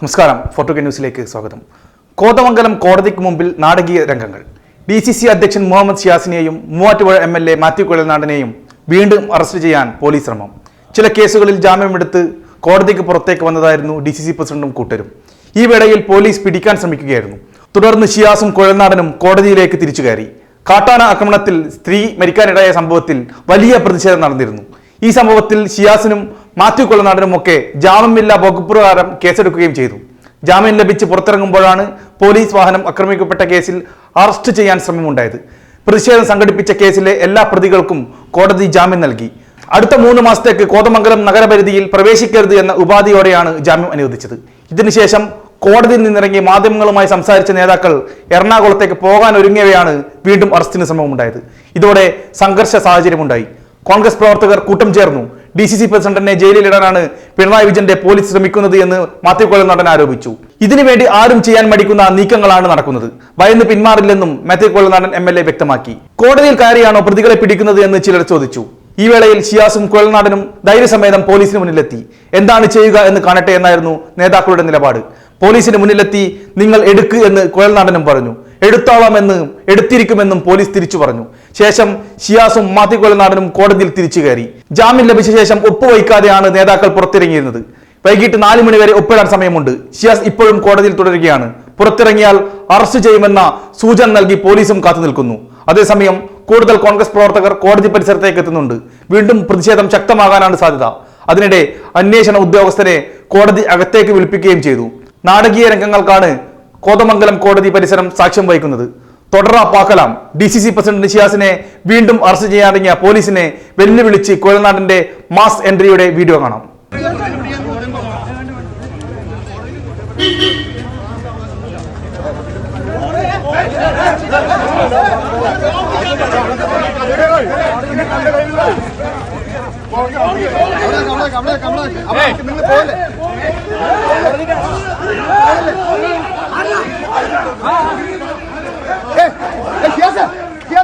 നമസ്കാരം ഫോട്ടോ ന്യൂസിലേക്ക് സ്വാഗതം. കോതമംഗലം കോടതിക്ക് മുമ്പിൽ നാടകീയ രംഗങ്ങൾ. ഡി സി സി അധ്യക്ഷൻ Muhammad ഷിയാസിനെയും Muvattupuzha M L A Mathew കുഴൽനാടനെയും വീണ്ടും അറസ്റ്റ് ചെയ്യാൻ പോലീസ് ശ്രമം. ചില കേസുകളിൽ ജാമ്യമെടുത്ത് കോടതിക്ക് പുറത്തേക്ക് വന്നതായിരുന്നു ഡി സി സി പ്രസിഡന്റും കൂട്ടരും. ഈ വേളയിൽ പോലീസ് പിടിക്കാൻ ശ്രമിക്കുകയായിരുന്നു. തുടർന്ന് ഷിയാസും കുഴൽനാടനും കോടതിയിലേക്ക് തിരിച്ചു കയറി. കാട്ടാന ആക്രമണത്തിൽ സ്ത്രീ മരിക്കാനിടയായ സംഭവത്തിൽ വലിയ പ്രതിഷേധം നടന്നിരുന്നു. ഈ സംഭവത്തിൽ ഷിയാസിനും മാത്യു കൊള്ളനാടനും ഒക്കെ ജാമ്യമില്ലാ വകുപ്പ് പ്രകാരം കേസെടുക്കുകയും ചെയ്തു. ജാമ്യം ലഭിച്ച് പുറത്തിറങ്ങുമ്പോഴാണ് പോലീസ് വാഹനം ആക്രമിക്കപ്പെട്ട കേസിൽ അറസ്റ്റ് ചെയ്യാൻ ശ്രമമുണ്ടായത്. പ്രതിഷേധം സംഘടിപ്പിച്ച കേസിലെ എല്ലാ പ്രതികൾക്കും കോടതി ജാമ്യം നൽകി. അടുത്ത മൂന്ന് മാസത്തേക്ക് കോതമംഗലം നഗരപരിധിയിൽ പ്രവേശിക്കരുത് എന്ന ഉപാധിയോടെയാണ് ജാമ്യം അനുവദിച്ചത്. ഇതിനുശേഷം കോടതിയിൽ നിന്നിറങ്ങി മാധ്യമങ്ങളുമായി സംസാരിച്ച നേതാക്കൾ എറണാകുളത്തേക്ക് പോകാൻ ഒരുങ്ങിയവയാണ് വീണ്ടും അറസ്റ്റിന് ശ്രമമുണ്ടായത്. ഇതോടെ സംഘർഷ സാഹചര്യമുണ്ടായി. കോൺഗ്രസ് പ്രവർത്തകർ കൂട്ടം ചേർന്നു. ഡി സി സി പ്രസിഡന്റിനെ ജയിലിലിടാനാണ് പിണറായി വിജയന്റെ പോലീസ് ശ്രമിക്കുന്നത് എന്ന് മാത്യു നടൻ ആരോപിച്ചു. ഇതിനുവേണ്ടി ആരും ചെയ്യാൻ മടിക്കുന്ന നീക്കങ്ങളാണ് നടക്കുന്നത്. ഭയന്ന് പിന്മാറില്ലെന്നും മാത്യു നടൻ എം എൽ എ വ്യക്തമാക്കി. കോടതിയിൽ കയറിയാണോ പ്രതികളെ പിടിക്കുന്നത് എന്ന് ചിലർ ചോദിച്ചു. ഈ വേളയിൽ ഷിയാസും കുഴൽനാടനും ധൈര്യസമേതം പോലീസിന് മുന്നിലെത്തി. എന്താണ് ചെയ്യുക എന്ന് കാണട്ടെ എന്നായിരുന്നു നേതാക്കളുടെ നിലപാട്. പോലീസിന് മുന്നിലെത്തി നിങ്ങൾ എടുക്ക് എന്ന് കുഴൽനാടനും പറഞ്ഞു. എടുത്തോളാമെന്ന് എടുത്തിരിക്കുമെന്നും പോലീസ് തിരിച്ചു പറഞ്ഞു. ശേഷം ഷിയാസും മാത്യു കുഴൽനാടനും കോടതിയിൽ തിരിച്ചു കയറി. ജാമ്യം ലഭിച്ച ശേഷം ഒപ്പുവയ്ക്കാതെയാണ് നേതാക്കൾ പുറത്തിറങ്ങിയിരുന്നത്. വൈകിട്ട് നാല് മണിവരെ ഒപ്പിടാൻ സമയമുണ്ട്. ഷിയാസ് ഇപ്പോഴും കോടതിയിൽ തുടരുകയാണ്. പുറത്തിറങ്ങിയാൽ അറസ്റ്റ് ചെയ്യുമെന്ന സൂചന നൽകി പോലീസും കാത്തു നിൽക്കുന്നു. അതേസമയം കൂടുതൽ കോൺഗ്രസ് പ്രവർത്തകർ കോടതി പരിസരത്തേക്ക് എത്തുന്നുണ്ട്. വീണ്ടും പ്രതിഷേധം ശക്തമാകാനാണ് സാധ്യത. അതിനിടെ അന്വേഷണ ഉദ്യോഗസ്ഥരെ കോടതി അകത്തേക്ക് വിളിപ്പിക്കുകയും ചെയ്തു. നാടകീയ രംഗങ്ങൾക്കാണ് കോതമംഗലം കോടതി പരിസരം സാക്ഷ്യം വഹിക്കുന്നത് തൊടറ പാക്കലാം ഡി സി സി പ്രസിഡന്റ് നിഷിയാസിനെ വീണ്ടും അറസ്റ്റ് ചെയ്യാനിറങ്ങിയ പോലീസിനെ വെല്ലുവിളിച്ച് കുഴൽനാടിന്റെ മാസ് എൻട്രിയുടെ വീഡിയോ കാണാം നിങ്ങൾ പോലെ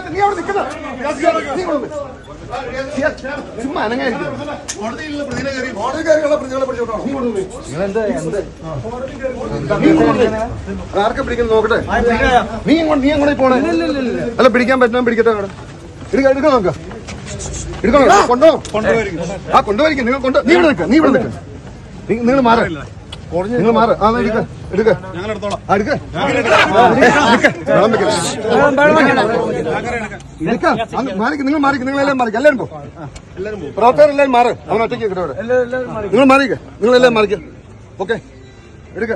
നീ അവിടെ നിൽക്കുന്ന നീ ഇവിടെ വന്ന്. സിയാസ്, ചുമ്മാ അനങ്ങായിരിക്കും കോടതിയിലുള്ള പ്രതികളെ കയറി കോടതി കയറിയുള്ള പ്രതികളെ പിടിച്ചോട്ടോ നീ ഇവിടെ വന്ന്. നീ ഇങ്ങോട്ട് പിടിക്കുന്നു നോക്കട്ടെ നീ ഇങ്ങോട്ട് നീ അങ്ങോട്ട് അല്ല പിടിക്കാൻ പറ്റുന്ന പിടിക്കട്ടെ എടുക്ക എടുക്കണോ കൊണ്ടോ ആ കൊണ്ടുപോയിരിക്കും നിങ്ങൾ കൊണ്ട് നീ ഇവിടെ നിൽക്കാം നീ ഇവിടെ നിൽക്കാം നിങ്ങൾ മാറ. നിങ്ങൾ മാറ ആ എടുക്കാം എടുക്ക. എടുക്ക ആ, ആ, നിങ്ങൾ മാറിക്ക് നിങ്ങൾ എല്ലാം മാറിക്ക് എല്ലാവരും പോ പ്രവർത്തകരെല്ലാം മാറ് അവൻ ഒറ്റയ്ക്ക് അവിടെ നിങ്ങൾ മാറിക്ക നിങ്ങൾ എല്ലാം മാറിക്ക ഓക്കെ എടുക്ക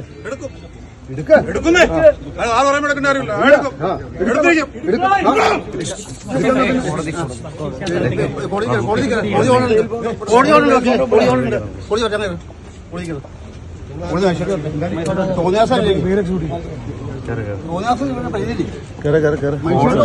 എടുക്ക എടുക്കുന്നേ ആറ് പറയുമ്പോൾ എടുക്കേണ്ട കാര്യമില്ല ആ, എടുക്കും ആ. ആ. കോടതി കോടതി കോടതി ഓണുണ്ട് കോടതി ഓണുണ്ട് കോടതി ഓണുണ്ട് കോടതി ഒറ്റ തോന്നിയാസം തോന്നിയാസം പരിധി